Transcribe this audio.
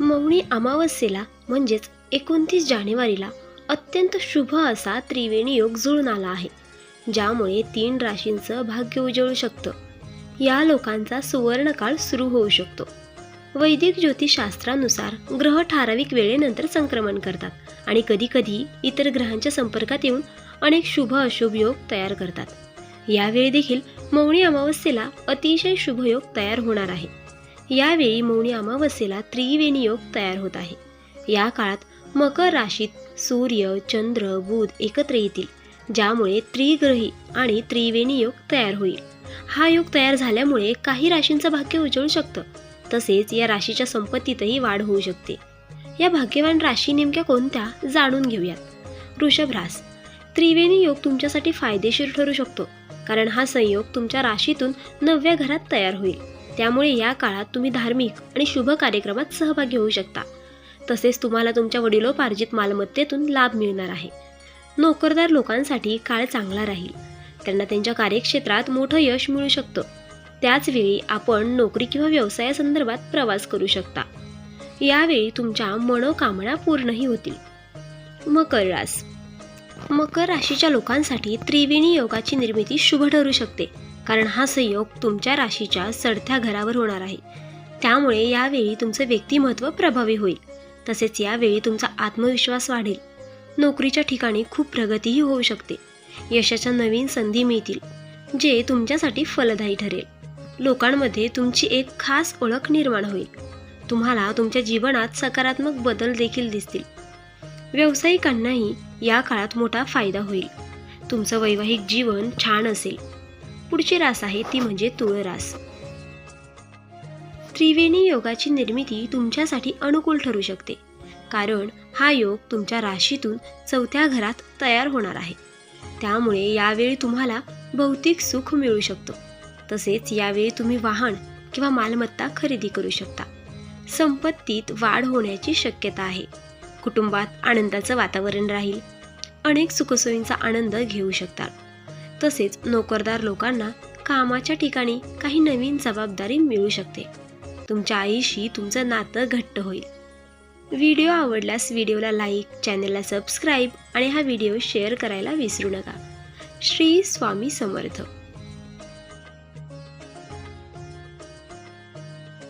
मौनी अमावस्येला म्हणजेच एकोणतीस जानेवारीला अत्यंत शुभ असा त्रिवेणी योग जुळून आला आहे ज्यामुळे तीन राशींचं भाग्य उजळू शकतं. या लोकांचा सुवर्णकाळ सुरू होऊ शकतो. वैदिक ज्योतिषशास्त्रानुसार ग्रह ठराविक वेळेनंतर संक्रमण करतात आणि कधीकधी इतर ग्रहांच्या संपर्कात येऊन अनेक शुभ अशुभ योग तयार करतात. यावेळी देखील मौनी अमावस्येला अतिशय शुभ योग तयार होणार आहे. यावेळी मौनी अमावस्येला त्रिवेणी योग तयार होत आहे. या काळात मकर राशीत सूर्य चंद्र बुध एकत्र येतील ज्यामुळे त्रिग्रही आणि त्रिवेणी योग तयार होईल. हा योग तयार झाल्यामुळे काही राशींचं भाग्य उजळू शकतं. तसेच या राशीच्या संपत्तीतही वाढ होऊ शकते. या भाग्यवान राशी नेमक्या कोणत्या जाणून घेऊयात. वृषभ रास त्रिवेणी योग तुमच्यासाठी फायदेशीर ठरू शकतो कारण हा संयोग तुमच्या राशीतून नवव्या घरात तयार होईल. त्यामुळे या काळात तुम्ही धार्मिक आणि शुभ कार्यक्रमात सहभागी होऊ शकता. तसेच तुम्हाला तुमच्या वडिलोपार्जित मालमत्तेतून लाभ मिळणार आहे. नोकरदार लोकांसाठी काळ चांगला राहील. त्यांना त्यांच्या कार्यक्षेत्रात मोठं यश मिळू शकतं. त्याचवेळी आपण नोकरी किंवा व्यवसायासंदर्भात प्रवास करू शकता. यावेळी तुमच्या मनोकामना पूर्णही होतील. मकर रास. मकर राशीच्या लोकांसाठी त्रिवेणी योगाची निर्मिती शुभ ठरू शकते. कारण हा संयोग तुमच्या राशीच्या चढत्या घरावर होणार आहे. त्यामुळे यावेळी तुमचं व्यक्तिमत्व प्रभावी होईल. तसेच यावेळी तुमचा आत्मविश्वास वाढेल. नोकरीच्या ठिकाणी खूप प्रगतीही होऊ शकते. यशाच्या नवीन संधी मिळतील जे तुमच्यासाठी फलदायी ठरेल. लोकांमध्ये तुमची एक खास ओळख निर्माण होईल. तुम्हाला तुमच्या जीवनात सकारात्मक बदल देखील दिसतील. व्यावसायिकांनाही या काळात मोठा फायदा होईल. तुमचं वैवाहिक जीवन छान असेल. पुढची रास आहे ती म्हणजे तुळ रास. त्रिवेणी योगाची निर्मिती तुमच्यासाठी अनुकूल ठरू शकते. कारण हा योग तुमच्या राशीतून चौथ्या घरात तयार होणार आहे. त्यामुळे यावेळी तुम्हाला भौतिक सुख मिळू शकतो. तसेच यावेळी तुम्ही वाहन किंवा मालमत्ता खरेदी करू शकता. संपत्तीत वाढ होण्याची शक्यता आहे. कुटुंबात आनंदाचं वातावरण राहील. अनेक सुखसोयींचा आनंद घेऊ शकतात. तसेच नोकरदार लोकांना कामाच्या ठिकाणी काही नवीन जबाबदारी मिळू शकते. तुमच्या आईशी तुमचं नातं घट्ट होईल. व्हिडिओ आवडल्यास व्हिडिओला लाईक चॅनलला सबस्क्राईब आणि हा व्हिडिओ शेअर करायला विसरू नका. श्री स्वामी समर्थ.